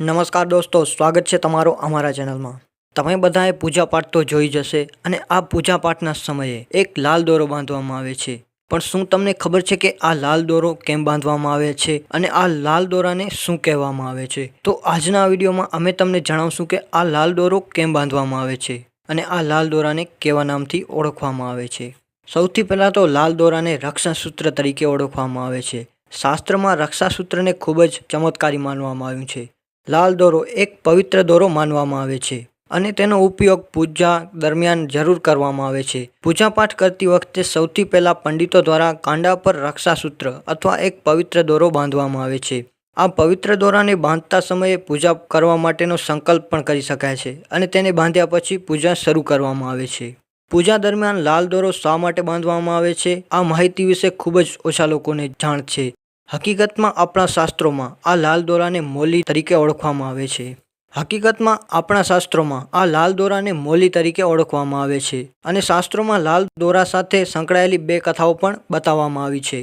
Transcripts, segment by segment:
નમસ્કાર દોસ્તો, સ્વાગત છે તમારો અમારા ચેનલમાં. તમે બધાએ પૂજાપાઠ તો જોઈ જશે અને આ પૂજાપાઠના સમયે એક લાલ દોરો બાંધવામાં આવે છે. પણ શું તમને ખબર છે કે આ લાલ દોરો કેમ બાંધવામાં આવે છે અને આ લાલ દોરાને શું કહેવામાં આવે છે? તો આજના વિડીયોમાં અમે તમને જણાવશું કે આ લાલ દોરો કેમ બાંધવામાં આવે છે અને આ લાલ દોરાને કેવા નામથી ઓળખવામાં આવે છે. સૌથી પહેલાં તો લાલ દોરાને રક્ષાસૂત્ર તરીકે ઓળખવામાં આવે છે. શાસ્ત્રમાં રક્ષાસૂત્રને ખૂબ જ ચમત્કારી માનવામાં આવ્યું છે. લાલ દોરો એક પવિત્ર દોરો માનવામાં આવે છે અને તેનો ઉપયોગ પૂજા દરમિયાન જરૂર કરવામાં આવે છે. પૂજાપાઠ કરતી વખતે સૌથી પહેલાં પંડિતો દ્વારા કાંડા પર રક્ષાસૂત્ર અથવા એક પવિત્ર દોરો બાંધવામાં આવે છે. આ પવિત્ર દોરાને બાંધતા સમયે પૂજા કરવા માટેનો સંકલ્પ પણ કરી શકાય છે અને તેને બાંધ્યા પછી પૂજા શરૂ કરવામાં આવે છે. પૂજા દરમિયાન લાલ દોરો શા માટે બાંધવામાં આવે છે? આ માહિતી વિશે ખૂબ જ ઓછા લોકોને જાણ છે. હકીકતમાં આપણા શાસ્ત્રોમાં આ લાલ દોરાને મોલી તરીકે ઓળખવામાં આવે છે. હકીકતમાં આપણા શાસ્ત્રોમાં આ લાલ દોરાને મોલી તરીકે ઓળખવામાં આવે છે અને શાસ્ત્રોમાં લાલ દોરા સાથે સંકળાયેલી બે કથાઓ પણ બતાવવામાં આવી છે.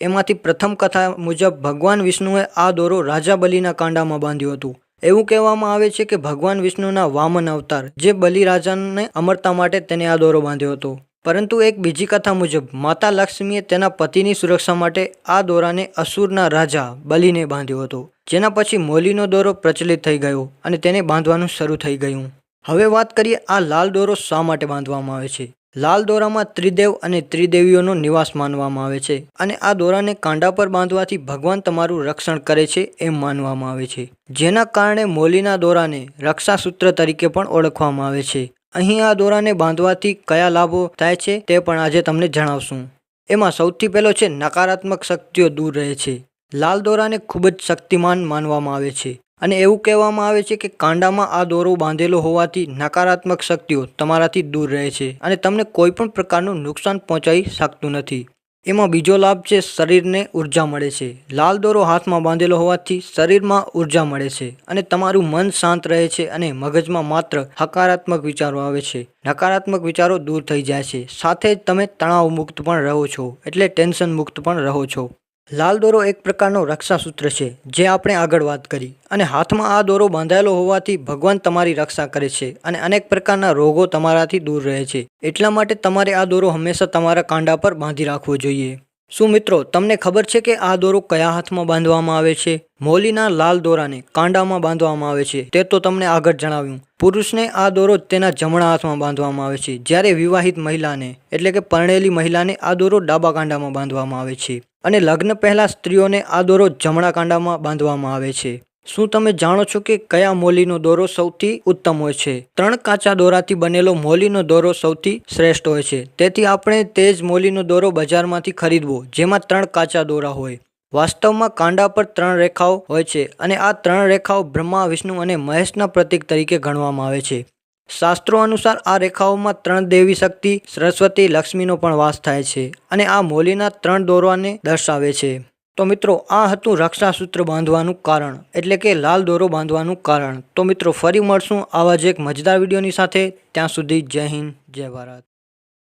એમાંથી પ્રથમ કથા મુજબ ભગવાન વિષ્ણુએ આ દોરો રાજા બલિના કાંડામાં બાંધ્યું હતું. એવું કહેવામાં આવે છે કે ભગવાન વિષ્ણુના વામન અવતાર જે બલિરાજાને અમરતા માટે તેને આ દોરો બાંધ્યો હતો. પરંતુ એક બીજી કથા મુજબ, માતા લક્ષ્મીએ તેના પતિની સુરક્ષા માટે આ દોરાને અસુરના રાજા બલિને બાંધ્યો હતો, જેના પછી મોલીનો દોરો પ્રચલિત થઈ ગયો અને તેને બાંધવાનું શરૂ થઈ ગયું. હવે વાત કરીએ આ લાલ દોરો શા માટે બાંધવામાં આવે છે? લાલ દોરામાં ત્રિદેવ અને ત્રિદેવીઓનો નિવાસ માનવામાં આવે છે અને આ દોરાને કાંડા પર બાંધવાથી ભગવાન તમારું રક્ષણ કરે છે એમ માનવામાં આવે છે, જેના કારણે મોલીના દોરાને રક્ષાસૂત્ર તરીકે પણ ઓળખવામાં આવે છે. અહીં આ દોરાને બાંધવાથી કયા લાભો થાય છે તે પણ આજે તમને જણાવશું. એમાં સૌથી પહેલો છે, નકારાત્મક શક્તિઓ દૂર રહે છે. લાલ દોરાને ખૂબ જ શક્તિમાન માનવામાં આવે છે અને એવું કહેવામાં આવે છે કે કાંડામાં આ દોરો બાંધેલો હોવાથી નકારાત્મક શક્તિઓ તમારાથી દૂર રહે છે અને તમને કોઈ પણ પ્રકારનું નુકસાન પહોંચાડી શકતું નથી. એમાં બીજો લાભ છે, શરીરને ઊર્જા મળે છે. લાલ દોરો હાથમાં બાંધેલો હોવાથી શરીરમાં ઊર્જા મળે છે અને તમારું મન શાંત રહે છે અને મગજમાં માત્ર હકારાત્મક વિચારો આવે છે. નકારાત્મક વિચારો દૂર થઈ જાય છે. સાથે જ તમે તણાવ મુક્ત પણ રહો છો, એટલે ટેન્શન મુક્ત પણ રહો છો. લાલ દોરો એક પ્રકારનો રક્ષાસૂત્ર છે, જે આપણે આગળ વાત કરી. અને હાથમાં આ દોરો બાંધાયેલો હોવાથી ભગવાન તમારી રક્ષા કરે છે અને અનેક પ્રકારના રોગો તમારાથી દૂર રહે છે. એટલા માટે તમારે આ દોરો હંમેશા તમારા કાંડા પર બાંધી રાખવો જોઈએ. શું મિત્રો, તમને ખબર છે કે આ દોરો કયા હાથમાં બાંધવામાં આવે છે? મોલીના લાલ દોરાને કાંડામાં બાંધવામાં આવે છે. તે તો તમને આગળ જણાવ્યું. પુરુષને આ દોરો તેના જમણા હાથમાં બાંધવામાં આવે છે. જ્યારે વિવાહિત મહિલાને, એટલે કે પરણેલી મહિલાને આ દોરો ડાબા કાંડામાં બાંધવામાં આવે છે. અને લગ્ન પહેલાં સ્ત્રીઓને આ દોરો જમણા કાંડામાં બાંધવામાં આવે છે. શું તમે જાણો છો કે કયા મોલીનો દોરો સૌથી ઉત્તમ હોય છે? ત્રણ કાચા દોરાથી બનેલો મોલીનો દોરો સૌથી શ્રેષ્ઠ હોય છે. તેથી આપણે તે જ મોલીનો દોરો બજારમાંથી ખરીદવો, જેમાં ત્રણ કાચા દોરા હોય. વાસ્તવમાં કાંડા પર ત્રણ રેખાઓ હોય છે અને આ ત્રણ રેખાઓ બ્રહ્મા, વિષ્ણુ અને મહેશના પ્રતીક તરીકે ગણવામાં આવે છે. શાસ્ત્રો અનુસાર આ રેખાઓમાં ત્રણ દેવી શક્તિ, સરસ્વતી, લક્ષ્મીનો પણ વાસ થાય છે અને આ મોલીના ત્રણ દોરવાને દર્શાવે છે. તો મિત્રો, આ હતું રક્ષાસૂત્ર બાંધવાનું કારણ, એટલે કે લાલ દોરો બાંધવાનું કારણ. તો મિત્રો, ફરી મળશું આવા જ એક મજેદાર વિડીયોની સાથે. ત્યાં સુધી જય હિન્દ, જય ભારત.